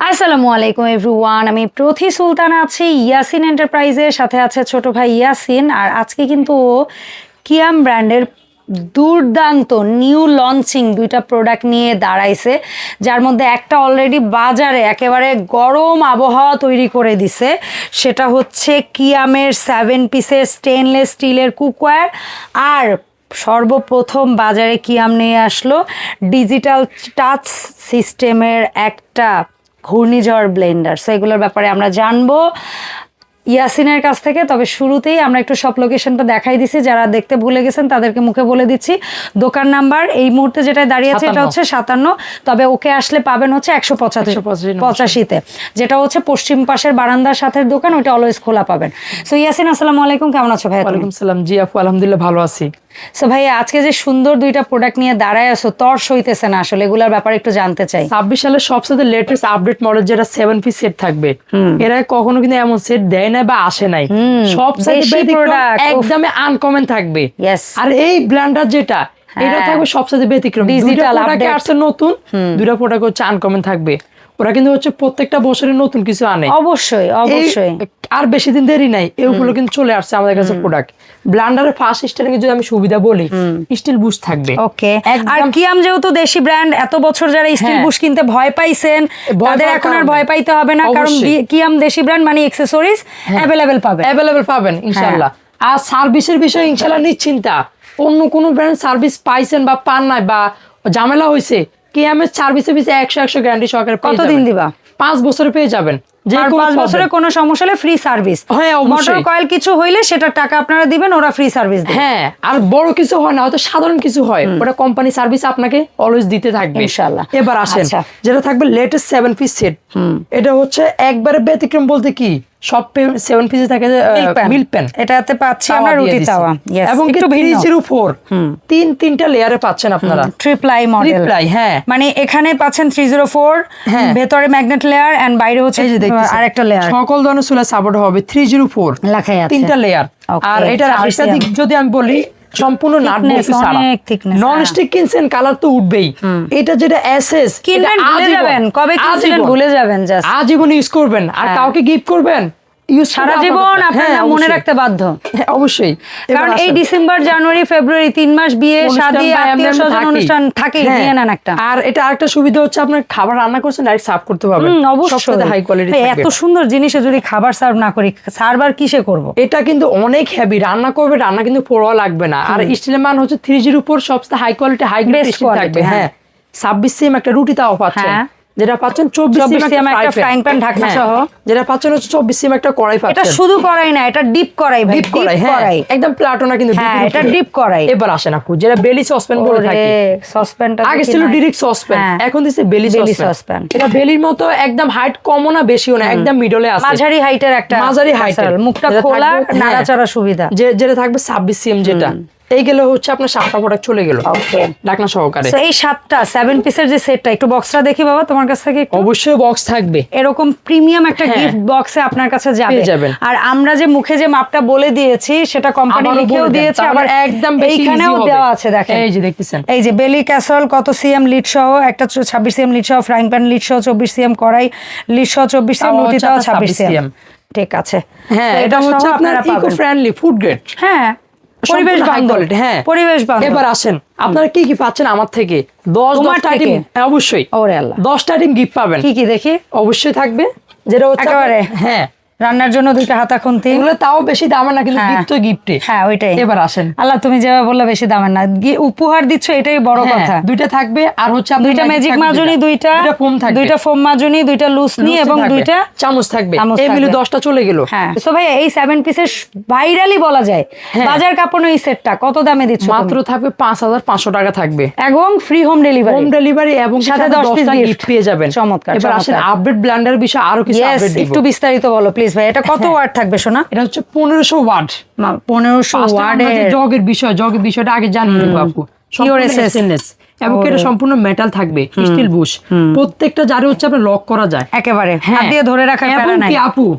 আসসালামু আলাইকুম, এভরিওয়ান। আমি প্রথি সুলতান আছি, ইয়াসিন এন্টারপ্রাইজের সাথে আছে ছোট ভাই ইয়াসিন। আর আজকে কিন্তু ও কিয়াম ব্র্যান্ডের দুর্দান্ত নিউ লঞ্চিং দুইটা প্রোডাক্ট নিয়ে দাঁড়াইছে, যার মধ্যে একটা অলরেডি বাজারে একেবারে গরম আবহাওয়া তৈরি করে দিছে। সেটা হচ্ছে কিয়ামের সেভেন পিসের স্টেনলেস স্টিলের কুকওয়্যার আর সর্বপ্রথম বাজারে কিয়াম নিয়ে আসলো ডিজিটাল টাচ সিস্টেমের একটা ঘূর্ণিঝড় ব্লেন্ডার। সো এগুলোর ব্যাপারে আমরা জানব। ইয়াসিনের কাছ থেকে তবে শুরুতেই আমরা একটু সব লোকেশনটা দেখাই দিছি। যারা দেখতে ভুলে গেছেন তাদেরকে মুখে বলে দিচ্ছি। দোকান নাম্বার এই মুহূর্তে যেটা দাঁড়িয়ে আছে এটা হচ্ছে সাতান্ন। তবে ওকে আসলে পাবেন হচ্ছে একশো পঁচাত্তর পঁচাশিতে। যেটা হচ্ছে পশ্চিম পাশের বারান্দার সাথে দোকান ওইটা অলওয়েজ খোলা পাবেন। সো ইয়াসিন আসসালামু আলাইকুম। কেমন আছো ভাই ওয়ালাইকুম সালাম। জি আপু আলহামদুলিল্লাহ ভালো আছি। সো ভাই আজকে যে সুন্দর দুইটা প্রোডাক্ট নিয়ে দাঁড়ায় আছো তর সইতেছে না আসলে এগুলোর ব্যাপারে একটু জানতে চাই। ছাব্বিশ সালের সবচেয়ে লেটেস্ট আপডেট মডেল যেটা সেভেন পিস সেট থাকবে এর কখনো কিন্তু এমন সেট দেয় না বা আসে নাই। সব একদমই আনকমন থাকবে। আর এই ব্র্যান্ডার যেটা এটা হ্যাঁ। থাকবে সবচেয়ে ব্যতিক্রম। দুইটা প্রোডাক্ট আসছে নতুন দুইটা প্রোডাক্ট হচ্ছে আনকমন থাকবে। ওরা কিন্তু হচ্ছে প্রত্যেকটা বছরে নতুন কিছু আনে। অবশ্যই অবশ্যই। আর বেশি দিন দেরি নাই এগুলো কিন্তু চলে আসছে আমাদের কাছে প্রোডাক্ট ব্লান্ডারের ফার্স্ট স্টাইলিং যদি আমি সুবিধা বলি স্টিল বুশ থাকবে। ওকে আর কিয়াম যেহেতু দেশি ব্র্যান্ড এত বছর যারা স্টিল হ্যাঁ। বুশ কিনতে ভয় পাইছেন তাদের এখন আর ভয় পাইতে হবে না কারণ কিয়াম দেশি ব্র্যান্ড মানে অ্যাক্সেসরিজ অ্যাভেলেবেল পাবে অ্যাভেলেবেল পাবেন ইনশাল্লাহ আর সার্ভিসের বিষয়ে ইনশাল্লাহ নিশ্চিন্তা। অন্য কোনো ব্র্যান্ড সার্ভিস পাইছেন বা পান নাই বা ঝামেলা হয়েছে কি আমি সার্ভিসের বিষয়ে একশো একশো গ্যারান্টি সহকারে কতদিন দিবা? পাঁচ বছরে পেয়ে যাবেন। যে পাঁচ বছরে কোনো সমস্যা হলে ফ্রি সার্ভিস হ্যাঁ, মোটর কয়েল কিছু হইলে সেটার টাকা আপনারা দিবেন ওরা ফ্রি সার্ভিস হ্যাঁ আর বড় কিছু হয় না হয়তো সাধারণ কিছু হয়। ওটা কোম্পানি সার্ভিস আপনাকে অলওয়েজ দিতে থাকবে। ইনশাল্লাহ। এবার আসেন আচ্ছা। যেটা থাকবে লেটেস্ট সেভেন পিস সেট এটা হচ্ছে একবারে ব্যতিক্রম বলতে কি? সব সেভেন পিসে থাকে মিল প্যান এটাতে পাচ্ছি আমরা রুটি তাওয়া এবং একটু থ্রি ভিন্ন। জিরো ফোর তিন তিনটা লেয়ারে পাচ্ছেন আপনারা। ট্রিপ্লাই মডেল ট্রিপ্লাই হ্যাঁ। মানে এখানে পাচ্ছেন থ্রি জিরো ফোর। ভেতরে ম্যাগনেট লেয়ার এন্ড বাইরে হচ্ছে আরেকটা লেয়ার সকল ধরনের চুলা সাপোর্ট হবে থ্রি জিরো ফোর আছে। তিনটা লেয়ার আর এটার আরেকটা দিক যদি আমি বলি সম্পূর্ণ নাট Thickness, অনেক নন হ্যাঁ। স্টিক কিনছেন কালার তো উঠবেই। এটা যেটা এসএস কিনবেন ভুলে যাবেন। কবে কিনছিলেন ভুলে যাবেন জাস্ট আজীবন ইউজ করবেন। আর হ্যাঁ। কাউকে গিফট করবেন? সারা জীবন আপনারা মনে রাখতে বাধ্য। হ্যাঁ অবশ্যই। কারণ এই ডিসেম্বর জানুয়ারি ফেব্রুয়ারি তিন মাস বিয়ে শাদী আত্মীয় স্বজন অনুষ্ঠান থাকেই হ্যাঁ। নিয়ে নেন একটা। আর এটা আরেকটা সুবিধা হচ্ছে আপনার খাবার রান্না করছেন ডাইরেক্ট সার্ভ করতে পারবেন। অবশ্যই। হাই কোয়ালিটি এত সুন্দর জিনিসে যদি খাবার সার্ভ না করি সার্ভার কিসে করব? এটা কিন্তু অনেক হেভি রান্না করবে রান্না কিন্তু পোড়া লাগবে না। আর স্টিলের মান হচ্ছে থ্রি জির উপর সবচেয়ে হাই কোয়ালিটি হাই গ্রেড থাকবে। হ্যাঁ। হ্যাঁ। ছাব্বিশ সিম একটা রুটি তাও পাচ্ছেন। হ্যাঁ। যেটা পাচ্ছেন চব্বিশ 24 সিম cm একটা frying pan ঢাকনা সহ। যেটা পাচ্ছেন হচ্ছে চব্বিশ সিম একটা কড়াই এটা শুধু করাই না এটা ডিপ করাই ভাই ডিপ কড়াই হ্যাঁ। একদম কিন্তু হ্যাঁ, এটা উপরে। কড়াই। এবার আসেন আপু যেটা বেলি সসপ্যান বলে থাকি। সসপ্যানটা আগে ছিল ডিরেক্ট সসপ্যান এখন বেলি সসপ্যান এটা বেলির মতো একদম হাইট কমও না বেশিও না একদম মিডলে আছে। মাঝারি হাইটের একটা মাঝারি। মুখটা খোলা হ্যাঁ। নাড়াচাড়া সুবিধা। যে যেটা থাকবে ছাব্বিশ সিএম যেটা। এই গেলে হচ্ছে আপনার সাতটা প্রোডাক্ট চলে গেল। ডাকনা সহকারে। এই সাতটা সেভেন পিসের যে সেটটা একটু বক্সটা দেখি বাবা তোমার কাছ থেকে অবশ্যই বক্স থাকবে। এরকম প্রিমিয়াম একটা হ্যাঁ। গিফট বক্সে আপনার কাছে যাবে। যাবেন। আর আমরা যে মুখে যে মাপটা বলে দিয়েছি সেটা কোম্পানি লিখেও দিয়েছে আবার একদম এইখানেও দেওয়া আছে দেখেন। এই যে দেখতেছেন। এই যে বেলি ক্যাসল কত সিএম লিড সহ একটা ছাব্বিশ সিএম লিড সহ ফ্রাইং প্যান লিড সহ চব্বিশ সিএম কড়াই লিড সহ চব্বিশ সিএম তাও রুটি তাও ছাব্বিশ 26 সিএম ঠিক আছে। হ্যাঁ এটা হচ্ছে আপনারা ইকো ফ্রেন্ডলি ফুড গ্রেড হ্যাঁ। পরিবেশ বান্ধব। হ্যাঁ। পরিবেশ বান্ধব। এবার আসেন। আপনারা কি কি পাচ্ছেন আমার থেকে? দশ তোমার দশটা থেকে? আইটেম অবশ্যই। ওরে আল্লাহ। দশটা আইটেম গিফট পাবেন। কি কি দেখি? অবশ্যই থাকবে। যেটা হচ্ছে একেবারে? হ্যাঁ। রান্নার জন্য দুইটা হাতা খুন্তি। এগুলো তাও বেশি দামের না কিন্তু হ্যাঁ। গিফট তো গিফটে। হ্যাঁ ওইটাই। এবার আসেন। আল্লাহ তুমি যেভাবে বললে বেশি দামের না। উপহার দিচ্ছ এটাই বড় হ্যাঁ, কথা। দুইটা থাকবে আর হচ্ছে দুইটা ম্যাজিক মাজনি দুইটা। দুইটা ফোম থাকবে। দুইটা ফোম মাজনি দুইটা লুসনি এবং দুইটা চামচ থাকবে। এই মিলে থাকবে। দশটা চলে গেল। হ্যাঁ। তো ভাই এই সেভেন পিসের ভাইরালি বলা যায়। হ্যাঁ। বাজার কাপড় এই সেটটা কত দামে দিচ্ছ মাত্র থাকবে পাঁচ হাজার পাঁচশো টাকা থাকবে। এবং free home delivery home delivery এবং সাথে সাথে 10 দশটা piece gift। গিফট পেয়ে যাবেন। চমৎকার, এবার আসেন আপডেট ব্ল্যান্ডার বিষয়ে আরও কিছু আপডেট দিব। একটু বিস্তারিত বলো প্লিজ ভাই এটা কত ওয়ার্ড থাকবে শোনা এটা হচ্ছে পনেরোশো ওয়াট। পনেরোশো ওয়ার্ডের জগের বিষয় জগের বিষয়টা আগে জানিয়ে দেবো আপু। এবং এটা সম্পূর্ণ মেটাল থাকবে স্টিল বুশ প্রত্যেকটা জারে হচ্ছে আপনার লক করা যায়। একেবারে। হাত দিয়ে ধরে নাই কি আপু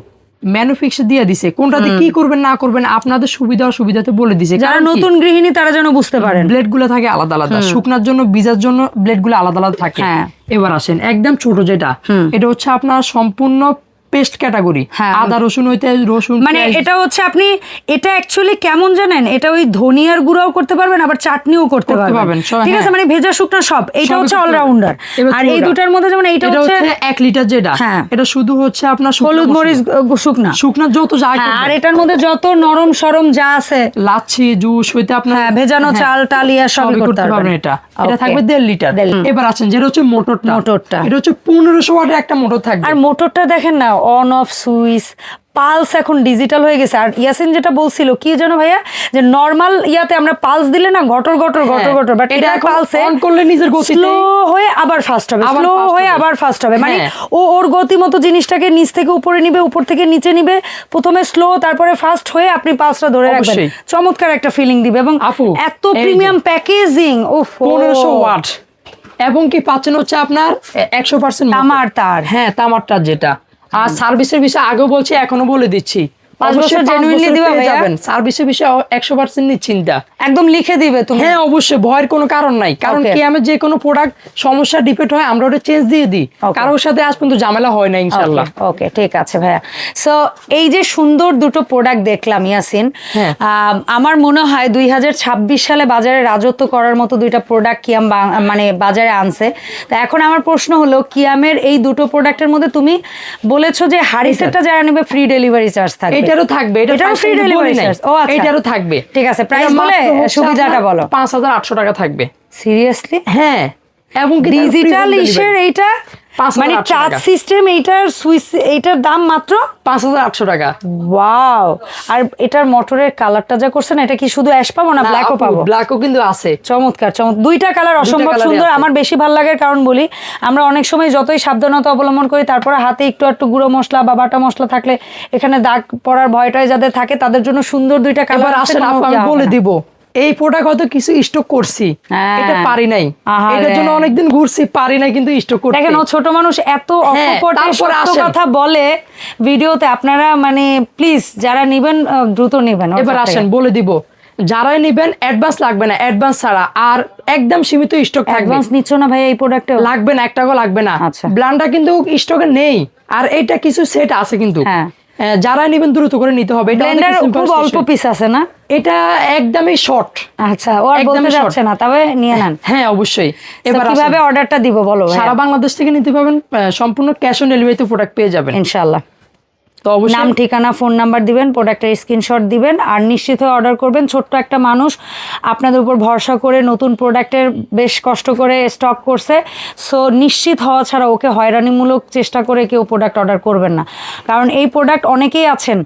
দিয়ে দিছে। কোনটাতে কি করবেন না করবেন আপনাদের সুবিধা অসুবিধাতে বলে দিছে। যারা নতুন গৃহিণী তারা যেন বুঝতে পারেন। ব্লেডগুলো থাকে আলাদা আলাদা। শুকনার জন্য বীজার জন্য ব্লেডগুলো আলাদা আলাদা থাকে। হ্যাঁ। এবার আসেন একদম ছোট যেটা। এটা হচ্ছে আপনার সম্পূর্ণ পেস্ট ক্যাটাগরি। আদা রসুন। হইতে রসুন মানে এটা হচ্ছে আপনি এটা অ্যাকচুয়ালি কেমন জানেন? এটা ওই ধনিয়ার গুঁড়াও করতে পারবেন আবার চাটনিও করতে পারবেন। ঠিক আছে হ্যাঁ। মানে ভেজা শুকনো সব সবই হচ্ছে অলরাউন্ডার আর এই দুটার মধ্যে যেমন এটা হচ্ছে হচ্ছে এক লিটার যেটা হ্যাঁ। এটা শুধু হচ্ছে আপনার হলুদ মরিচ শুকনা। শুকনা যত যা হ্যাঁ, আর এটার মধ্যে যত নরম সরম যা আছে। লাচ্ছি জুস হইতে আপনার হ্যাঁ ভেজানো চাল টালিয়া সবই সবই করতে পারবেন। এটা। এটা থাকবে দেড় লিটার। দেড় লিটার। এবার আছেন যেটা হচ্ছে মোটরটা। মোটরটা। এটা হচ্ছে পনেরোশো ওয়াটের একটা মোটর থাকবে। আর মোটরটা দেখেন না অন অফ সুইচ পালস এখন ডিজিটাল হয়ে গেছে। আর ইয়াসিন যেটা বলছিল কি যেন ভাইয়া? যে নর্মাল ইয়াতে আমরা পালস দিলে না গটর গটর গটর গটর বাট এটা পালসে on করলে নিজের গতিতেই- স্লো হয়ে আবার ফাস্ট হবে স্লো হয়ে আবার ফাস্ট হবে। মানে হ্যাঁ। ও ওর গতি মতো জিনিসটাকে নিচ থেকে উপরে নিবে উপর থেকে নিচে নিবে প্রথমে স্লো তারপরে ফাস্ট হয়ে আপনি পালসটা ধরে রাখবেন। চমৎকার একটা ফিলিং দিবে এবং আপু, এত প্রিমিয়াম প্যাকেজিং ও। পনেরোশো ওয়াট। এবং কি পাচ্ছেন হচ্ছে আপনার একশো পার্সেন্ট তামার তার। হ্যাঁ তামারটা যেটা। আর সার্ভিসের বিষয়ে আগেও বলছি এখনও বলে দিচ্ছি। পাঁচ বছর পাঁচ genuinely বছর দিবা পেয়ে ভাইয়া? যাবেন। সার্ভিসের বিষয়ে একশো পার্সেন্ট নিশ্চিন্তা একদম লিখে দিবে তুমি। হ্যাঁ অবশ্যই ভয়ের কোনো কারণ নাই। কারণ কি আমি যে কোনো প্রোডাক্ট সমস্যা ডিপেন্ড হয় আমরা ওটা চেঞ্জ দিয়ে দিই। কারোর সাথে আজ পর্যন্ত ঝামেলা হয় না ইনশাল্লাহ ওকে ঠিক আছে ভাইয়া। সো এই যে সুন্দর দুটো প্রোডাক্ট দেখলাম ইয়াসিন। আমার মনে হয় দুই ছাব্বিশ সালে বাজারে রাজত্ব করার মতো দুইটা প্রোডাক্ট কিয়াম মানে বাজারে আনছে। তা এখন আমার প্রশ্ন হলো কিয়ামের এই দুটো প্রোডাক্টের মধ্যে তুমি বলেছ যে হাড়ি সেটটা যারা নেবে ফ্রি ডেলিভারি চার্জ থাকবে। এটারও থাকবে এটা এটারও ফ্রি ডেলিভারি charge? ও আচ্ছা। এটারও থাকবে ঠিক আছে, প্রাইস বলে সুবিধাটা বলো। পাঁচ হাজার আটশো টাকা থাকবে সিরিয়াসলি হ্যাঁ এবং ডিজিটাল ইশের ইসের এইটা মানে টাচ সিস্টেম এইটার সুইচ এইটার দাম মাত্র? পাঁচ হাজার আটশো টাকা। ওয়াও। আর এটার মোটরের কালারটা যা করছে না এটা কি শুধু অ্যাশ পাবো না ব্ল্যাকও পাবো? ব্ল্যাকও কিন্তু আছে। চমৎকার চমৎকার দুইটা কালার অসম্ভব সুন্দর আমার বেশি ভালো লাগার কারণ বলি আমরা অনেক সময় যতই সাবধানতা অবলম্বন করি তারপরে হাতে একটু একটু গুঁড়ো মশলা বা বাটা মশলা থাকলে এখানে দাগ পড়ার ভয়টাই যাদের থাকে তাদের জন্য সুন্দর দুইটা কালার আপু আমি বলে দিব। এই প্রোডাক্ট হয়তো কিছু স্টক করছি হ্যাঁ। এটা পারি নাই। এটার জন্য অনেকদিন ঘুরছি পারি নাই কিন্তু স্টক করতে। দেখেন ও ছোট মানুষ এত হ্যাঁ, অকপটে। কথা বলে ভিডিওতে আপনারা মানে প্লিজ যারা নিবেন দ্রুত নিবেন এবার আসেন বলে দিব। যারাই নেবেন অ্যাডভান্স লাগবে না অ্যাডভান্স ছাড়া। আর একদম সীমিত স্টক থাকবে। অ্যাডভান্স নিচ্ছ না ভাই এই প্রোডাক্টে লাগবে না এক টাকাও লাগবে না। আচ্ছা। ব্লান্ডটা কিন্তু স্টকে নেই। আর এটা কিছু সেট আছে কিন্তু। হ্যাঁ। যারা নেবেন দ্রুত করে নিতে হবে। ব্লেন্ডার খুব অল্প পিস আছে না? এটা একদমই শর্ট আচ্ছা ও আর একদমই বলতে যাচ্ছে না তবে নিয়ে নেন। হ্যাঁ অবশ্যই। এবার কীভাবে অর্ডারটা দিব বলো সারা বাংলাদেশ থেকে নিতে পারবেন সম্পূর্ণ ক্যাশ অন ডেলিভারিতে প্রোডাক্ট পেয়ে যাবেন। ইনশাল্লাহ তো নাম, ঠিকানা, ফোন নাম্বার দিবেন, প্রোডাক্টের স্ক্রিনশট দিবেন, আর নিশ্চিত হয়ে অর্ডার করবেন ছোট্ট একটা মানুষ। আপনাদের উপর ভরসা করে নতুন প্রোডাক্টের বেশ কষ্ট করে স্টক করছে। সো নিশ্চিত হওয়া ছাড়া ওকে হয়রানিমূলক চেষ্টা করে কেউ প্রোডাক্ট অর্ডার করবেন না। কারণ এই প্রোডাক্ট অনেকেই আছেন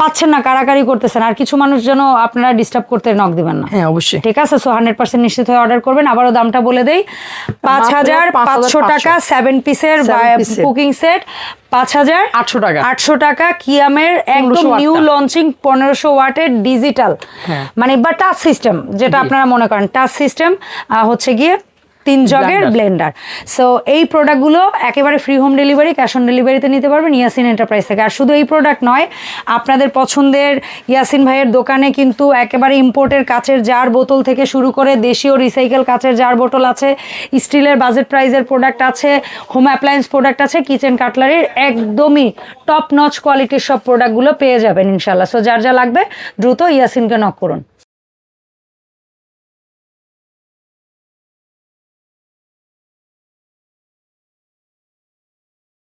পাচ্ছেন না কারাকারি করতেছেন আর কিছু মানুষ যেন আপনারা ডিস্টার্ব করতে নক দিবেন না। হ্যাঁ অবশ্যই। ঠিক আছে? সো হান্ড্রেড পার্সেন্ট নিশ্চিত হয়ে অর্ডার করবেন। আবারও দামটা বলে দেই। পাঁচ হাজার পাঁচশো টাকা সেভেন পিসের। কুকিং সেট পাঁচ হাজার আটশো টাকা। আটশো টাকা কিয়ামের একদম নিউ লঞ্চিং পনেরোশো ওয়াটের ডিজিটাল হ্যাঁ। মানে বা টাচ সিস্টেম যেটা আপনারা মনে করেন। টাচ সিস্টেম হচ্ছে গিয়ে তিন জগের ব্লেন্ডার সো এই প্রোডাক্টগুলো একেবারে free home delivery cash on ডেলিভারিতে নিতে পারবেন ইয়াসিন এন্টারপ্রাইজ থেকে। আর শুধু এই প্রোডাক্ট নয় আপনাদের পছন্দের ইয়াসিন ভাইয়ের দোকানে কিন্তু একেবারে ইম্পোর্টের কাচের জার বোতল থেকে শুরু করে দেশীয় রিসাইকেল কাচের জার বোতল আছে স্টিলের বাজেট প্রাইজের প্রোডাক্ট আছে হোম অ্যাপ্লায়েন্স প্রোডাক্ট আছে কিচেন কাটলারির একদমই টপ নচ কোয়ালিটির সব প্রোডাক্টগুলো পেয়ে যাবেন ইনশাল্লাহ সো যার যা লাগবে দ্রুত ইয়াসিনকে নক করুন।